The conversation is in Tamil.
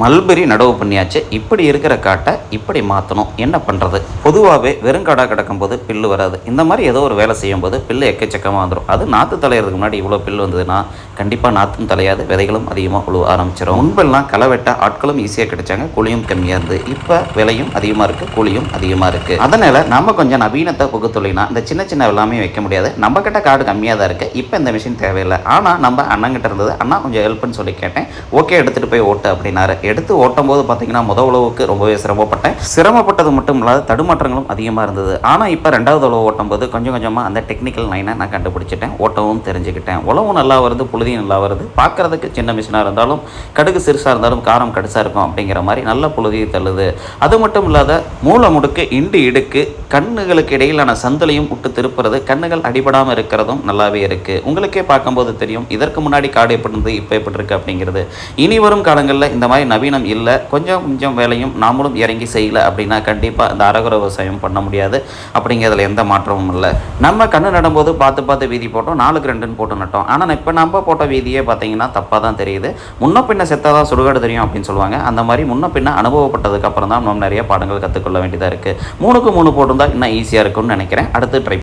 மல்பெரி நடவு பண்ணியாச்சு. இப்படி இருக்கிற காட்டை இப்படி மாற்றணும் என்ன பண்ணுறது பொதுவாகவே வெறுங்காடாக கிடக்கும்போது பில்லு வராது. இந்த மாதிரி ஏதோ ஒரு வேலை செய்யும்போது பில்லு எக்கச்சக்கமாக வந்துடும் அது நாற்று தலையிறதுக்கு முன்னாடி இவ்வளோ பில்லு வந்ததுன்னா கண்டிப்பாக நாற்றும் தலையாது விதைகளும் அதிகமாக உழுவ ஆரம்பிச்சிடும் முன்பெல்லாம் களை வெட்ட ஆட்களும் ஈஸியாக கிடைச்சாங்க. கூலியும் கம்மியாக இருந்து இப்போ விலையும் அதிகமாக இருக்குது கூலியும் அதிகமாக இருக்குது அதனால் நம்ம கொஞ்சம் நவீனத்தை புகுத்துலினா இந்த சின்ன சின்ன எல்லாமே வைக்க முடியாது. நம்ம கிட்ட காடு கம்மியாக தான் இருக்குது இப்போ இந்த மிஷின் தேவையில்லை. ஆனால் நம்ம அண்ணங்கிட்ட இருந்தது அண்ணா கொஞ்சம் ஹெல்ப்னு சொல்லி கேட்டேன். ஓகே எடுத்துகிட்டு போய் ஓட்டு அப்படின்னாரு. எடுத்து ஓட்டும் போது பார்த்தீங்கன்னா முத உழவுக்கு ரொம்பவே சிரமப்பட்டேன். சிரமப்பட்டது மட்டும் இல்லாத தடுமாற்றங்களும் அதிகமாக இருந்தது. ஆனால் இப்போ ரெண்டாவது உழவு ஓட்டும் போது கொஞ்சம் கொஞ்சமாக அந்த டெக்னிக்கல் லைனை நான் கண்டுபிடிச்சிட்டேன். ஓட்டவும் தெரிஞ்சுக்கிட்டேன். உழவும் நல்லா வருது புழுதியும் நல்லா வருது. பார்க்கறதுக்கு சின்ன மிஷினாக இருந்தாலும் கடுகு சிறுசாக இருந்தாலும் காரம் கடுசாக இருக்கும் அப்படிங்கிற மாதிரி நல்ல புழுதியை தள்ளுது. அது மட்டும் இல்லாத மூளை முடுக்கு இண்டு இடுக்கு கண்ணுகளுக்கு இடையிலான சந்தலையும் விட்டு திருப்புறது கண்ணுகள் அடிபடாமல் இருக்கிறதும் நல்லாவே இருக்குது உங்களுக்கே பார்க்கும்போது தெரியும் இதற்கு முன்னாடி காடு எப்படி இருந்தது இப்போ எப்படி இருக்குது அப்படிங்கிறது. இனி வரும் காலங்களில் இந்த மாதிரி நவீனம் இல்லை. கொஞ்சம் கொஞ்சம் வேலையும் நாமளும் இறங்கி செய்யல அப்படின்னா கண்டிப்பாக இந்த அரகுர விவசாயம் பண்ண முடியாது. அப்படிங்கிறதுல எந்த மாற்றமும் இல்லை. நம்ம கண்ணு நடும்போது பார்த்து பார்த்து வீதி போட்டோம் நாலுக்கு ரெண்டுன்னு போட்டு நட்டோம். ஆனால் இப்போ நம்ம போட்ட வீதியே பார்த்தீங்கன்னா தப்பாக தான் தெரியுது. முன்ன பின்ன செத்தாதான் சுடுகாடு தெரியும் அப்படின்னு சொல்லுவாங்க. அந்த மாதிரி முன்ன பின்ன அனுபவப்பட்டதுக்கு அப்புறம் தான் நம்ம நிறைய பாடங்கள் கற்றுக்கொள்ள வேண்டியதாக இருக்குது மூணுக்கு மூணு போட்டிருந்தால் இன்னும் ஈஸியாக இருக்கும்னு நினைக்கிறேன். அடுத்து ட்ரை